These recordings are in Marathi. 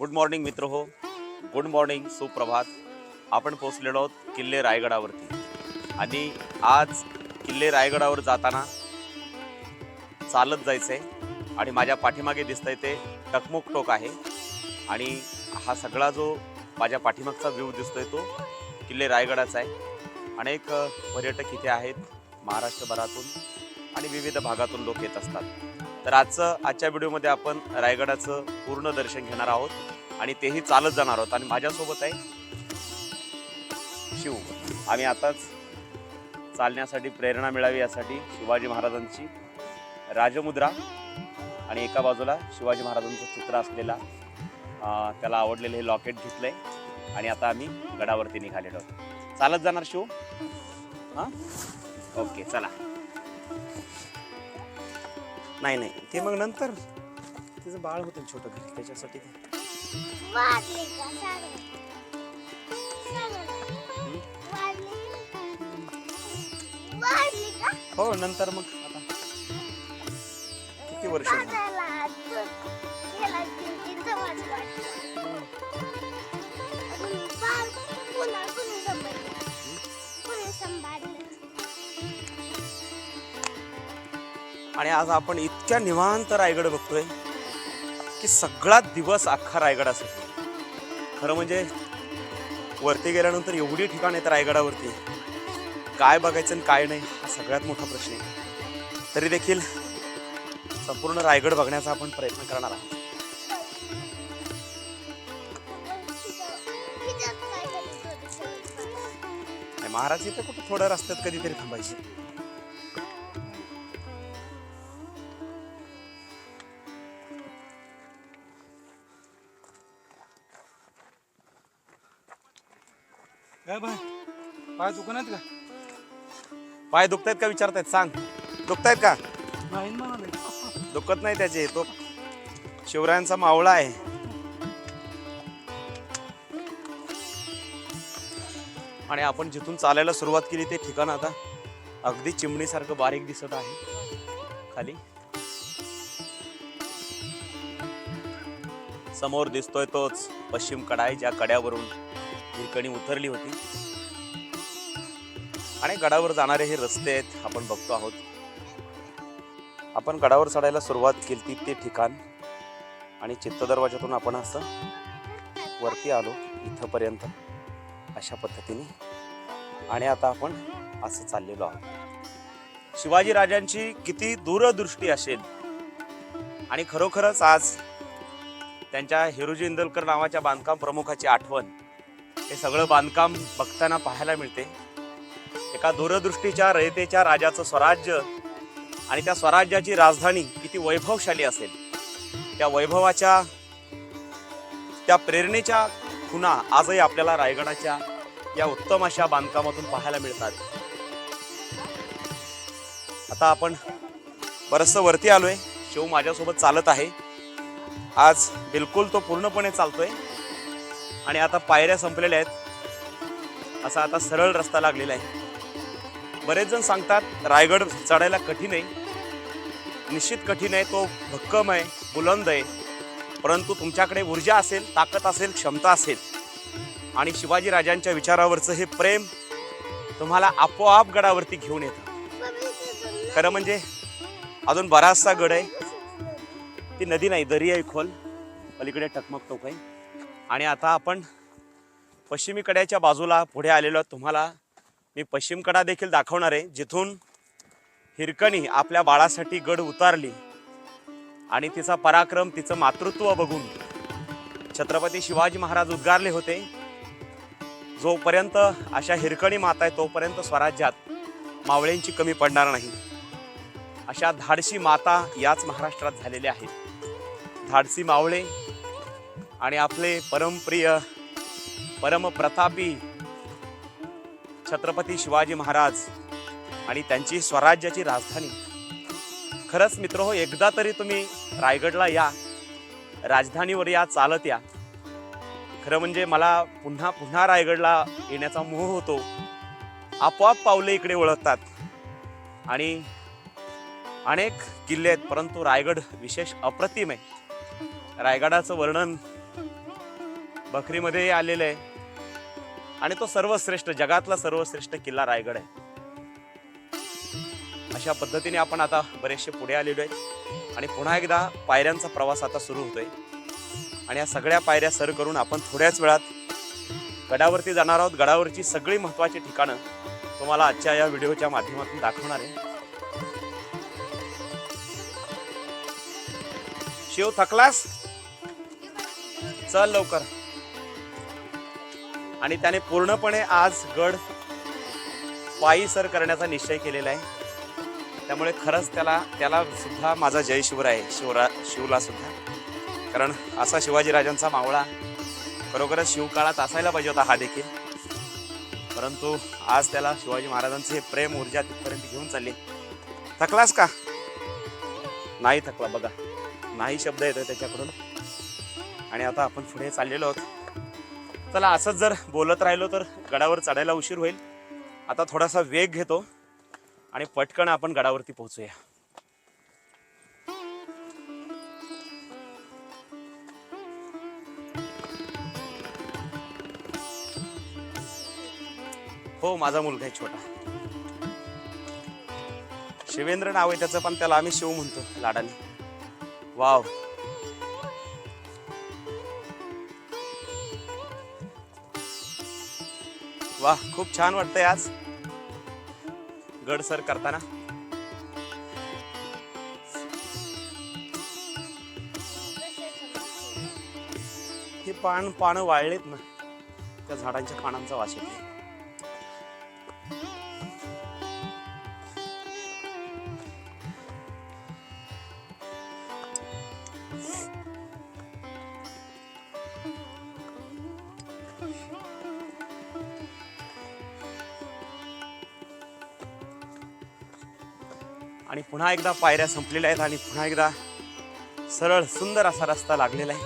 गुड मॉर्निंग मित्र हो. गुड मॉर्निंग सुप्रभात. आपण पोहोचलेलो आहोत किल्ले रायगडावरती. आणि आज किल्ले रायगडावर जाताना चालत जायचं आहे आणि माझ्या पाठीमागे दिसतंय ते टकमुक टोक आहे. आणि हा सगळा जो माझ्या पाठीमागचा व्ह्यू दिसतोय तो किल्ले रायगडाचा आहे. अनेक पर्यटक इथे आहेत महाराष्ट्रभरातून आणि विविध भागातून लोक येत असतात. तर आजचं आजच्या व्हिडिओमध्ये आपण रायगडाचं पूर्ण दर्शन घेणार आहोत आणि तेही चालत जाणार आहोत. आणि माझ्यासोबत आहे शिव. आम्ही आताच चालण्यासाठी प्रेरणा मिळावी यासाठी शिवाजी महाराजांची राजमुद्रा आणि एका बाजूला शिवाजी महाराजांचं चित्र असलेला त्याला आवडलेलं हे लॉकेट घेतलंय आणि आता आम्ही गडावरती निघालेलो आहोत. चालत जाणार शिव? हां? ओके चला. नाही नाही. ते मग नंतर. तिचं बाळ होतं छोटं घरी त्याच्यासाठी ते. का का? हो नंतर मग आता. किती वर्ष झाली? आणि आज आपण इतक्या निवांत रायगड बघतोय की सगळा दिवस अख्खा रायगडासाठी खरं म्हणजे वरती गेल्यानंतर एवढी ठिकाण आहेत रायगडावरती. काय बघायचं आणि काय नाही हा सगळ्यात मोठा प्रश्न आहे. तरी देखील संपूर्ण रायगड बघण्याचा आपण प्रयत्न करणार आहोत. महाराज इथे कुठं थोड्या रस्त्यात कधीतरी थांबायचे. बाय. पाय दुकानात का? पाय दुखतायत का विचारतायत? सांग. दुखतायत का? नाही म्हणाले. दुखत नाही त्याचे. तो शिवरायांचा मावळा आहे. आणि आपण जिथून चालायला सुरुवात केली ते ठिकाण आता अगदी चिमणीसारखं बारीक दिसत आहे. खाली. समोर दिसतोय तोच पश्चिम कडा आहे ज्या कड्यावरून हिरकणी उतरली होती. आणि गडावर जाणारे हे रस्ते आहेत आपण बघतो आहोत. आपण गडावर चढायला सुरुवात केली ते ठिकाण. आणि चित्त दरवाजातून आपण असं वरती आलो इथंपर्यंत अशा पद्धतीने. आणि आता आपण असं चाललेलो आहोत. शिवाजी राजांची किती दूरदृष्टी असेल. आणि खरोखरच आज त्यांच्या हिरोजी इंदलकर नावाच्या बांधकाम प्रमुखाची आठवण हे सगळं बांधकाम बघताना पाहायला मिळते. एका दूरदृष्टीच्या रयतेच्या राजाचं स्वराज्य आणि त्या स्वराज्याची राजधानी किती वैभवशाली असेल. त्या वैभवाच्या त्या प्रेरणेच्या खुणा आजही आपल्याला रायगडाच्या या उत्तम अशा बांधकामातून पाहायला मिळतात. आता आपण बरंचसं वरती आलोय. शिव माझ्यासोबत चालत आहे. आज बिलकुल तो पूर्णपणे चालतोय. आणि आता पायऱ्या संपलेल्या आहेत. असा आता सरळ रस्ता लागलेला आहे. बरेच जण सांगतात रायगड चढायला कठीण आहे. निश्चित कठीण आहे तो भक्कम आहे बुलंद आहे. परंतु तुमच्याकडे ऊर्जा असेल ताकद असेल क्षमता असेल. आणि शिवाजी राजांच्या विचारावरचं हे प्रेम तुम्हाला आपोआप गडावरती घेऊन येतं. खरं म्हणजे अजून बराचसा गड आहे. ती नदी नाही दरी आहे खोल. पलीकडे टकमक टोक आहे. आणि आता आपण पश्चिमीकड्याच्या बाजूला पुढे आलेलो तुम्हाला मी पश्चिमकडा देखील दाखवणार आहे. जिथून हिरकणी आपल्या बाळासाठी गड उतारली आणि तिचा पराक्रम तिचं मातृत्व बघून छत्रपती शिवाजी महाराज उद्गारले होते. जोपर्यंत अशा हिरकणी माता आहे तोपर्यंत स्वराज्यात मावळ्यांची कमी पडणार नाही. अशा धाडसी माता याच महाराष्ट्रात झालेल्या आहेत. धाडसी मावळे आणि आपले परमप्रिय परमप्रतापी छत्रपती शिवाजी महाराज आणि त्यांची स्वराज्याची राजधानी. खरंच मित्र हो एकदा तरी तुम्ही रायगडला या. राजधानीवर या चालत या. खरं म्हणजे मला पुन्हा पुन्हा रायगडला येण्याचा मोह होतो. आपोआप पावले इकडे ओळखतात. आणि अनेक किल्ले आहेत परंतु रायगड विशेष अप्रतिम आहे. रायगडाचं वर्णन बकरीमध्ये आलेलं आहे. आणि तो सर्वश्रेष्ठ जगातला सर्वश्रेष्ठ किल्ला रायगड आहे. अशा पद्धतीने आपण आता बरेचसे पुढे आलेलो आहे. आणि पुन्हा एकदा पायऱ्यांचा प्रवास आता सुरू होतोय. आणि या सगळ्या पायऱ्या सर करून आपण थोड्याच वेळात गडावरती जाणार आहोत. गडावरची सगळी महत्त्वाची ठिकाणं तुम्हाला आजच्या या व्हिडिओच्या माध्यमातून दाखवणार आहे. शिव थकलास? चल लवकर. आणि त्याने पूर्णपणे आज गड पायी सर करण्याचा निश्चय केलेला आहे. त्यामुळे खरंच त्याला त्याला सुद्धा माझा जय शिवर आहे शिवरा शिवला सुद्धा. कारण असा शिवाजीराजांचा मावळा खरोखरच शिवकाळात असायला पाहिजे होता हा देखील. परंतु आज त्याला शिवाजी महाराजांचे हे प्रेम ऊर्जा तिथपर्यंत घेऊन चालली. थकलास का? नाही थकला बघा. नाही शब्द येतो त्याच्याकडून. आणि आता आपण पुढे चाललेलो आहोत. चला असंच जर बोलत राहिलो तर गडावर चढायला उशीर होईल. आता थोडासा वेग घेतो आणि पटकन आपण गडावरती पोहोचूया. हो माझा मुलगा आहे छोटा. शिवेंद्र नाव आहे त्याचं पण त्याला आम्ही शिव म्हणतो लाडाने. वाव. वा खूप छान वाटतंय आज. गड सर करताना. हे पान पानं वाळलेत ना त्या झाडांच्या पानांचा वास येतो आणि पुन्हा एकदा पायऱ्या संपलेल्या आहेत आणि पुन्हा एकदा सरळ सुंदर असा रस्ता लागलेला आहे.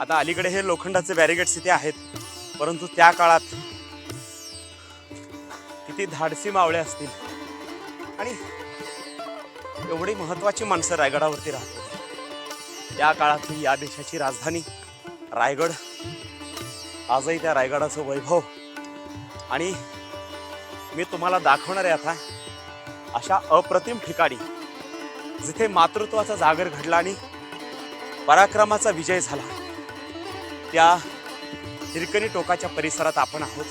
आता अलीकडे हे लोखंडाचे बॅरिगेट्स इथे आहेत परंतु त्या काळात किती धाडसी मावळे असतील. आणि एवढी महत्वाची माणसं रायगडावरती राहत होती त्या काळातली या देशाची राजधानी रायगड. आजही त्या रायगडाचं वैभव. आणि मी तुम्हाला दाखवणार आहे आता अशा अप्रतिम ठिकाणी जिथे मातृत्वाचा जागर घडला आणि पराक्रमाचा विजय झाला. त्या हिरकणी टोकाच्या परिसरात आपण आहोत.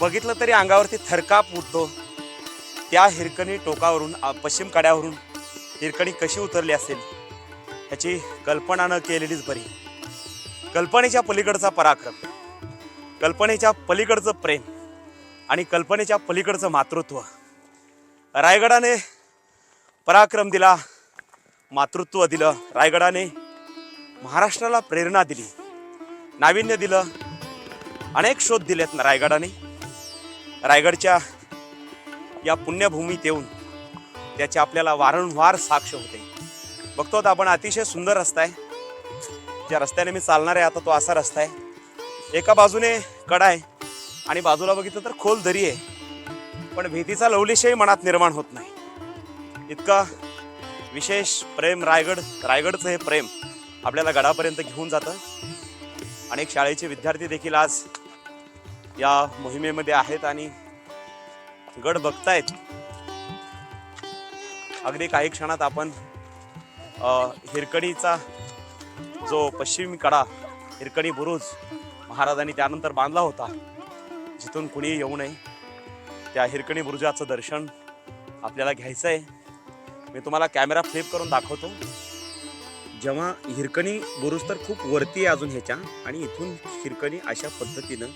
बघितलं तरी अंगावरती थरकाप उठतो. त्या हिरकणी टोकावरून पश्चिम कड्यावरून हिरकणी कशी उतरली असेल ह्याची कल्पना न केलेलीच बरी. कल्पनेच्या पलीकडचा पराक्रम कल्पनेच्या पलीकडचं प्रेम आणि कल्पनेच्या पलीकडचं मातृत्व. रायगडाने पराक्रम दिला मातृत्व दिलं. रायगडाने महाराष्ट्राला प्रेरणा दिली नाविन्य दिलं अनेक शोध दिलेत ना रायगडाने. रायगडच्या या पुण्यभूमीत येऊन त्याची आपल्याला वारंवार साक्ष होते. बघतो आता आपण अतिशय सुंदर रस्ता आहे. ज्या रस्त्याने मी चालणार आहे आता तो असा रस्ता आहे. एका बाजूने कडा आहे आणि बाजूला बघितलं तर खोल दरी आहे. पण भीतीचा लवलीशही मनात निर्माण होत नाही. इतका विशेष प्रेम रायगड रायगडचं हे प्रेम आपल्याला गडापर्यंत घेऊन जातं. अनेक शाळेचे विद्यार्थी देखील आज या मोहिमेमध्ये आहेत आणि गड बघतायत. अगदी काही क्षणात आपण हिरकडीचा हिरकणीचा जो पश्चिमी कडा हिरकणी बुरुज महाराजांनी त्यानंतर बांधला होता. जिथून कुणी येऊ नये. त्या हिरकणी बुरुजाचं दर्शन आपल्याला घ्यायचं आहे मी तुम्हाला कॅमेरा फ्लिप करून दाखवतो. जेव्हा हिरकणी बुरुज तर खूप वरती आहे अजून ह्याच्या आणि इथून हिरकणी अशा पद्धतीनं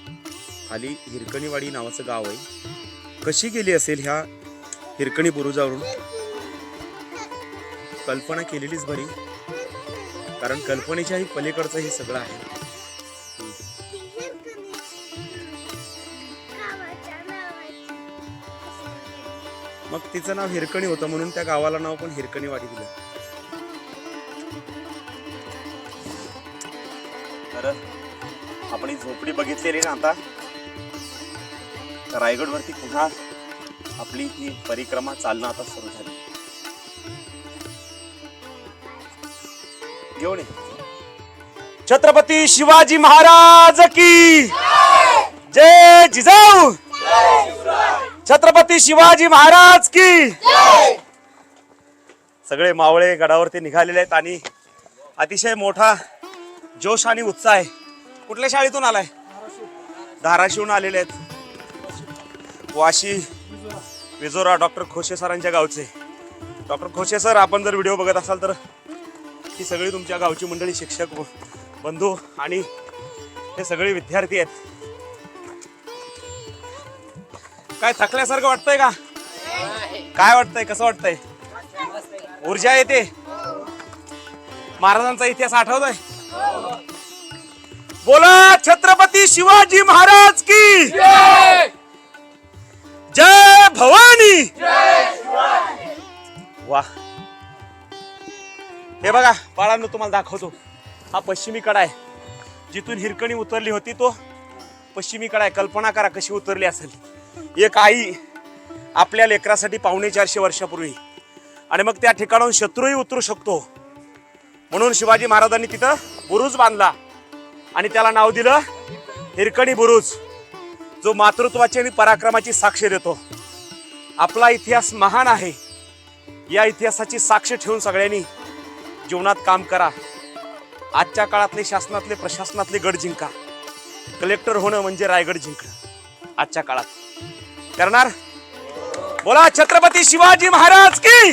खाली हिरकणीवाडी नावाचं गाव आहे. कशी गेली असेल ह्या हिरकणी बुरुजावरून? कल्पना केलेलीच बरी. कारण कल्पनेच्याही पलीकडचं हे सगळं आहे. मग तिचं नाव हिरकणी होतं म्हणून त्या गावाला नाव पण हिरकणीवाडी दिलं. तर आपण ही झोपडी बघितलेली ना आता? रायगडवरती पुन्हा आपली ही परिक्रमा चालणं आता सुरू झाली. घेऊन छत्रपती शिवाजी महाराज की जय जिजाऊ! छत्रपती शिवाजी महाराज की सगळे मावळे गडावरती निघालेले आहेत आणि अतिशय मोठा जोश आणि उत्साह आहे. कुठल्या शाळेतून आलाय? धाराशिवून आलेले आहेत. वाशी विजोरा डॉक्टर खोशे सरांच्या गावचे. डॉक्टर खोशे सर आपण जर व्हिडिओ बघत असाल तर ही सगळी तुमच्या गावची मंडळी शिक्षक बंधू आणि हे सगळे विद्यार्थी आहेत. काय थकल्यासारखं वाटतंय का? काय वाटतंय? कसं वाटतंय? ऊर्जा येते. महाराजांचा इतिहास आठवतोय. बोला छत्रपती शिवाजी महाराज की जय भवानी. वा. हे बघा बाळांनो तुम्हाला दाखवतो. हा पश्चिमी कडा आहे. जिथून हिरकणी उतरली होती तो. पश्चिमी कडा आहे. कल्पना करा कशी उतरली असेल. एक आई आपल्या लेकरासाठी पावणे चारशे वर्षापूर्वी. आणि मग त्या ठिकाणाहून शत्रूही उतरू शकतो. म्हणून शिवाजी महाराजांनी तिथं बुरुज बांधला. आणि त्याला नाव दिलं हिरकणी बुरुज. जो मातृत्वाची आणि पराक्रमाची साक्ष देतो. आपला इतिहास महान आहे. या इतिहासाची साक्ष ठेवून सगळ्यांनी जीवनात काम करा. आजच्या काळातले शासनातले प्रशासनातले गड जिंका. कलेक्टर होणं म्हणजे रायगड जिंकणं. आजच्या काळात. करणार? बोला छत्रपती शिवाजी महाराज की